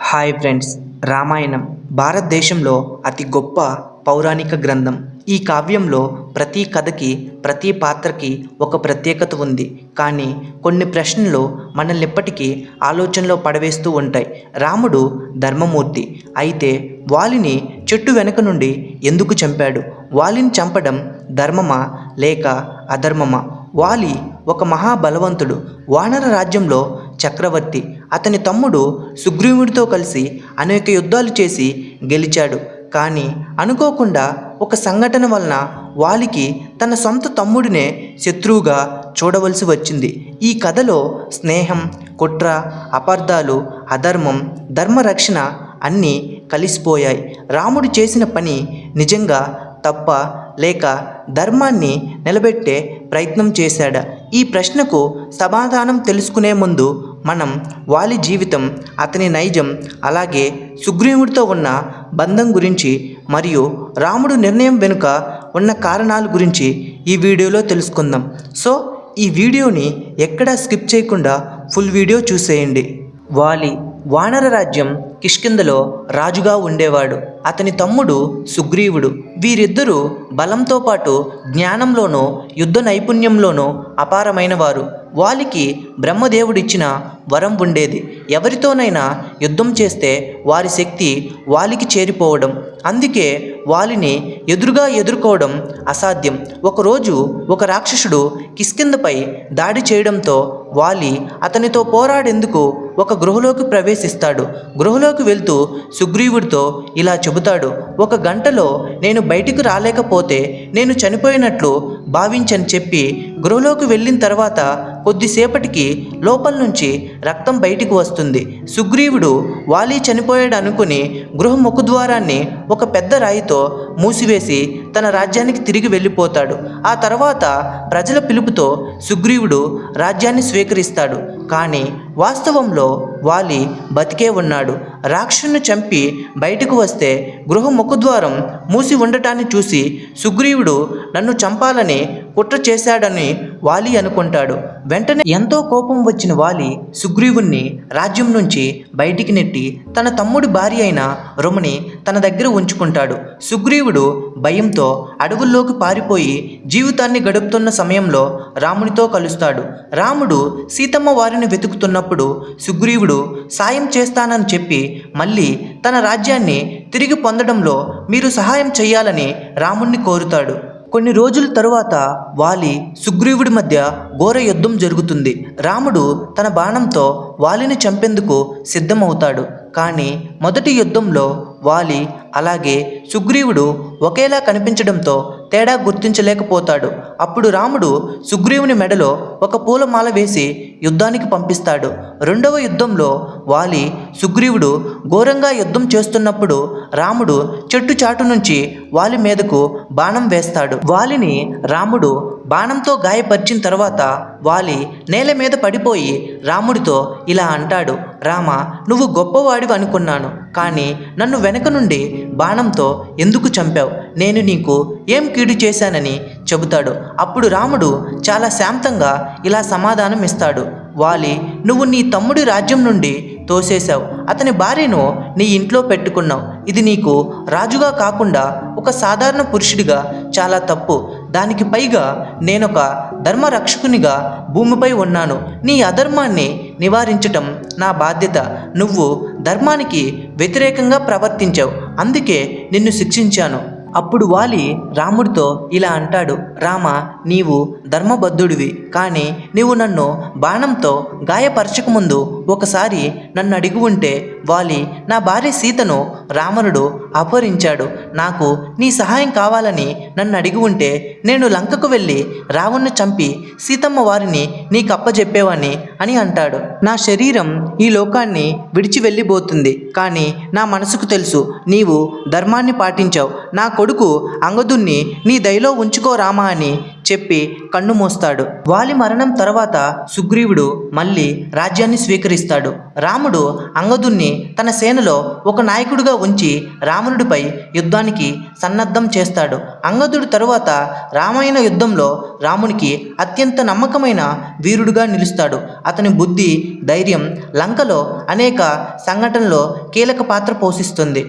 Hi friends Ramayanam భారతదేశంలో అతి గొప్ప పౌరాణిక గ్రంథం. ఈ కావ్యంలో ప్రతి కథకి ప్రతి పాత్రకి ఒక ప్రత్యేకత ఉంది. కానీ కొన్ని ప్రశ్నలు మనల్ని ఎప్పటికీ ఆలోచనలో పడవేస్తూ ఉంటాయి. రాముడు ధర్మమూర్తి. అయితే వాలిని చెట్టు వెనక నుండి ఎందుకు చంపాడు? వాలిని చంపడం ధర్మమా లేక అధర్మమా? వాలి ఒక మహాబలవంతుడు. వానర రాజ్యంలో చక్రవర్తి. అతని తమ్ముడు సుగ్రీవుడితో కలిసి అనేక యుద్ధాలు చేసి గెలిచాడు. కానీ అనుకోకుండా ఒక సంఘటన వలన వాలికి తన సొంత తమ్ముడినే శత్రువుగా చూడవలసి వచ్చింది. ఈ కథలో స్నేహం కుట్ర అపార్థాలు అధర్మం ధర్మరక్షణ అన్నీ కలిసిపోయాయి. రాముడు చేసిన పని నిజంగా తప్ప లేక ధర్మాన్ని నిలబెట్టే ప్రయత్నం చేశాడా. ఈ ప్రశ్నకు సమాధానం తెలుసుకునే ముందు మనం వాలి జీవితం అతని నైజం అలాగే సుగ్రీవుడితో ఉన్న బంధం గురించి మరియు రాముడు నిర్ణయం వెనుక ఉన్న కారణాల గురించి ఈ వీడియోలో తెలుసుకుందాం. సో ఈ వీడియోని ఎక్కడా స్కిప్ చేయకుండా ఫుల్ వీడియో చూసేయండి. వాలి వానర రాజ్యం కిష్కిందలో రాజుగా ఉండేవాడు. అతని తమ్ముడు సుగ్రీవుడు. వీరిద్దరూ బలంతో పాటు జ్ఞానంలోనూ యుద్ధ నైపుణ్యంలోనూ అపారమైన వారు వాలికి బ్రహ్మదేవుడిచ్చిన వరం ఉండేది. ఎవరితోనైనా యుద్ధం చేస్తే వారి శక్తి వాలికి చేరిపోవడం. అందుకే వాలిని ఎదురుగా ఎదుర్కోవడం అసాధ్యం. ఒకరోజు ఒక రాక్షసుడు కిష్కిందపై దాడి చేయడంతో వాలి అతనితో పోరాడేందుకు ఒక గృహలోకి ప్రవేశిస్తాడు. గృహలో గుహలోకి వెళ్తూ సుగ్రీవుడితో ఇలా చెబుతాడు ఒక గంటలో నేను బయటికి రాలేకపోతే నేను చనిపోయినట్లు భావించని చెప్పి గృహలోకి వెళ్ళిన తర్వాత కొద్దిసేపటికి లోపల నుంచి రక్తం బయటికి వస్తుంది. సుగ్రీవుడు వాలి చనిపోయాడు అనుకుని గృహ ముఖద్వారాన్ని ఒక పెద్ద రాయితో మూసివేసి తన రాజ్యానికి తిరిగి వెళ్ళిపోతాడు. ఆ తర్వాత ప్రజల పిలుపుతో సుగ్రీవుడు రాజ్యాన్ని స్వీకరిస్తాడు. కానీ వాస్తవంలో వాలి బతికే ఉన్నాడు. రాక్షసుని చంపి బయటకు వస్తే గృహ ముఖద్వారం మూసి ఉండటాన్ని చూసి సుగ్రీవుడు నన్ను చంపాలని కుట్ర చేశాడని వాలి అనుకుంటాడు. వెంటనే ఎంతో కోపం వచ్చిన వాలి సుగ్రీవుణ్ణి రాజ్యం నుంచి బయటికి నెట్టి తన తమ్ముడి భార్య అయిన రుమని తన దగ్గర ఉంచుకుంటాడు. సుగ్రీవుడు భయంతో అడవుల్లోకి పారిపోయి జీవితాన్ని గడుపుతున్న సమయంలో రామునితో కలుస్తాడు. రాముడు సీతమ్మ వారిని వెతుకుతున్నప్పుడు సుగ్రీవుడు సాయం చేస్తానని చెప్పి మళ్ళీ తన రాజ్యాన్ని తిరిగి పొందడంలో మీరు సహాయం చేయాలని రాముణ్ణి కోరుతాడు. కొన్ని రోజుల తరువాత వాలి సుగ్రీవుడి మధ్య ఘోర యుద్ధం జరుగుతుంది. రాముడు తన బాణంతో వాలిని చంపేందుకు సిద్ధమవుతాడు. కానీ మొదటి యుద్ధంలో వాలి అలాగే సుగ్రీవుడు ఒకేలా కనిపించడంతో తేడా గుర్తించలేకపోతాడు. అప్పుడు రాముడు సుగ్రీవుని మెడలో ఒక పూలమాల వేసి యుద్ధానికి పంపిస్తాడు. రెండవ యుద్ధంలో వాలి సుగ్రీవుడు ఘోరంగా యుద్ధం చేస్తున్నప్పుడు రాముడు చెట్టు చాటు నుంచి వాలి మీదకు బాణం వేస్తాడు. వాలిని రాముడు బాణంతో గాయపరిచిన తర్వాత వాలి నేల మీద పడిపోయి రాముడితో ఇలా అంటాడు రామ నువ్వు గొప్పవాడివి అనుకున్నాను కానీ నన్ను వెనక నుండి బాణంతో ఎందుకు చంపావు? నేను నీకు ఏం కీడు చేశానని చెబుతాడు. అప్పుడు రాముడు చాలా శాంతంగా ఇలా సమాధానం ఇస్తాడు. వాలి నువ్వు నీ తమ్ముడి రాజ్యం నుండి తోసేశావు. అతని భార్యను నీ ఇంట్లో పెట్టుకున్నావు. ఇది నీకు రాజుగా కాకుండా ఒక సాధారణ పురుషుడిగా చాలా తప్పు. దానికి పైగా నేనొక ధర్మరక్షకునిగా భూమిపై ఉన్నాను. నీ అధర్మాన్ని నివారించటం నా బాధ్యత. నువ్వు ధర్మానికి వ్యతిరేకంగా ప్రవర్తించావు. అందుకే నిన్ను శిక్షించాను. అప్పుడు వాలి రాముడితో ఇలా అంటాడు రామ నీవు ధర్మబద్ధుడివి. కానీ నీవు నన్ను బాణంతో గాయపరచకముందు ఒకసారి నన్ను అడిగి ఉంటే వాలి నా భార్య సీతను రావణుడు అపహరించాడు. నాకు నీ సహాయం కావాలని నన్ను అడిగి ఉంటే నేను లంకకు వెళ్ళి రావణ్ణి చంపి సీతమ్మ వారిని నీకు అప్పజెప్పేవాణ్ణి అని అంటాడు. నా శరీరం ఈ లోకాన్ని విడిచి వెళ్ళిపోతుంది. కానీ నా మనసుకు తెలుసు నీవు ధర్మాన్ని పాటించావు. నా కొడుకు అంగదుణ్ణి నీ దయలో ఉంచుకో రామా అని చెప్పి కన్ను మూస్తాడు. వాలి మరణం తర్వాత సుగ్రీవుడు మళ్ళీ రాజ్యాన్ని స్వీకరిస్తాడు. రాముడు అంగదుణ్ణి తన సేనలో ఒక నాయకుడిగా ఉంచి రావణుడిపై యుద్ధానికి సన్నద్ధం చేస్తాడు. అంగదుడి తరువాత రామాయణ యుద్ధంలో రామునికి అత్యంత నమ్మకమైన వీరుడుగా నిలుస్తాడు. అతని బుద్ధి ధైర్యం లంకలో అనేక సంఘటనలో కీలక పాత్ర పోషిస్తుంది.